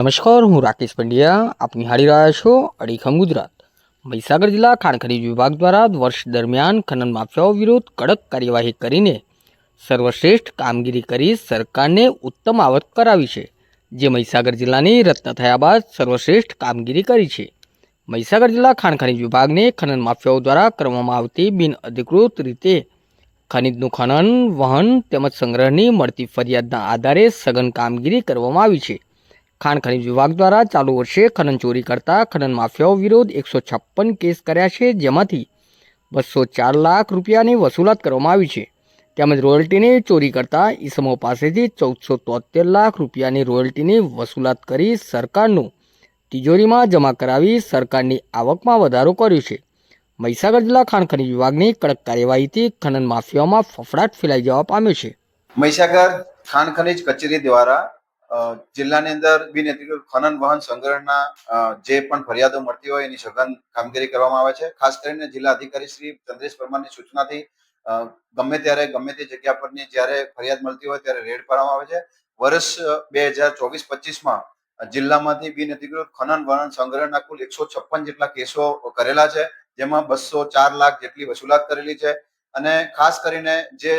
નમસ્કાર, હું રાકેશ પંડ્યા. આપ નિહાળી રહ્યા છો અડીખમ ગુજરાત. મહીસાગર જિલ્લા ખાણ ખનીજ વિભાગ દ્વારા વર્ષ દરમિયાન ખનન માફિયાઓ વિરુદ્ધ કડક કાર્યવાહી કરીને સર્વશ્રેષ્ઠ કામગીરી કરી સરકારને ઉત્તમ આવક કરાવી છે, જે મહીસાગર જિલ્લાની રત્ન થયા બાદ સર્વશ્રેષ્ઠ કામગીરી કરી છે. મહીસાગર જિલ્લા ખાણ ખનીજ વિભાગને ખનન માફિયાઓ દ્વારા કરવામાં આવતી બિન અધિકૃત રીતે ખનીજનું ખનન, વહન તેમજ સંગ્રહની મળતી ફરિયાદના આધારે સઘન કામગીરી કરવામાં આવી છે. ખાણ ખનીજ વિભાગ દ્વારા ચાલુ વર્ષે ખનન ચોરી કરતા ખનન માફિયાઓ વિરુદ્ધ એકસો છપ્પન કેસ કર્યા છે, જેમાંથી બસો ચાર લાખ રૂપિયાની વસૂલાત કરવામાં આવી છે. તેમજ રોયલ્ટીની ચોરી કરતા ઈસમો પાસેથી ચૌદસો તોતેર લાખ રૂપિયાની રોયલ્ટીની વસૂલાત કરી સરકારનું તિજોરીમાં જમા કરાવી સરકારની આવકમાં વધારો કર્યો છે. મહીસાગર જિલ્લા ખાણ ખનીજ વિભાગની કડક કાર્યવાહીથી ખનન માફિયાઓમાં ફફડાટ ફેલાઈ જવા પામ્યો છે. મહીસાગર ખાણ ખનીજ કચેરી દ્વારા જિલ્લાની અંદર બિનઅધિકૃત ખનન વહન સંગ્રહના જે પણ ફરિયાદો મળતી હોય એની સઘન કામગીરી કરવામાં આવે છે. ખાસ કરીને જિલ્લા અધિકારી શ્રી ચંદ્રેશ પરમારની સૂચનાથી ગમે ત્યારે, ગમે તે જગ્યા પરની જ્યારે ફરિયાદ મળતી હોય ત્યારે રેડ પાડવામાં આવે છે. વર્ષ બે હજાર ચોવીસ પચીસમાં જિલ્લામાંથી બિનઅધિકૃત ખનન વહન સંગ્રહના કુલ એકસો છપ્પન જેટલા કેસો કરેલા છે, જેમાં બસો ચાર લાખ જેટલી વસૂલાત કરેલી છે. અને ખાસ કરીને જે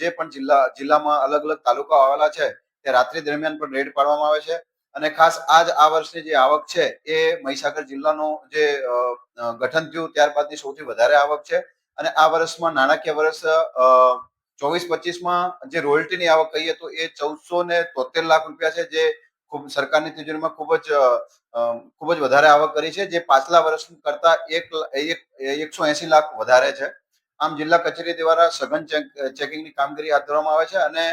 જે પણ જિલ્લા, જિલ્લામાં અલગ અલગ તાલુકાઓ આવેલા છે તે રાત્રિ દરમિયાન પણ રેડ પાડવામાં આવે છે. અને ખાસ આજ આ વર્ષની જે આવક છે, એ મહીસાગર જિલ્લાનું જે ગઠન થયું ત્યારબાદની સૌથી વધારે આવક છે. અને આ વર્ષમાં નાણાકીય વર્ષ ચોવીસ પચીસમાં જે રોયલ્ટીની આવક કહીએ તો એ ચૌદસો ને તોતેર લાખ રૂપિયા છે, જે ખૂબ સરકારની તિજોરીમાં ખૂબ જ ખૂબ જ વધારે આવક કરી છે, જે પાછલા વર્ષ કરતા એક એકસો એસી લાખ વધારે છે. આમ જિલ્લા કચેરી દ્વારા સઘન ચેક, ચેકિંગની કામગીરી હાથ ધરવામાં આવે છે અને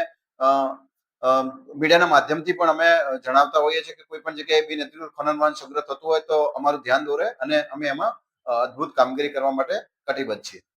મીડિયાના માધ્યમથી પણ અમે જણાવતા હોઈએ છીએ કે કોઈ પણ જગ્યાએ બિનઅધિકૃત ખનન વહન સંગ્રહ થતું હોય તો અમારું ધ્યાન દોરે અને અમે એમાં અદ્ભુત કામગીરી કરવા માટે કટિબદ્ધ છીએ.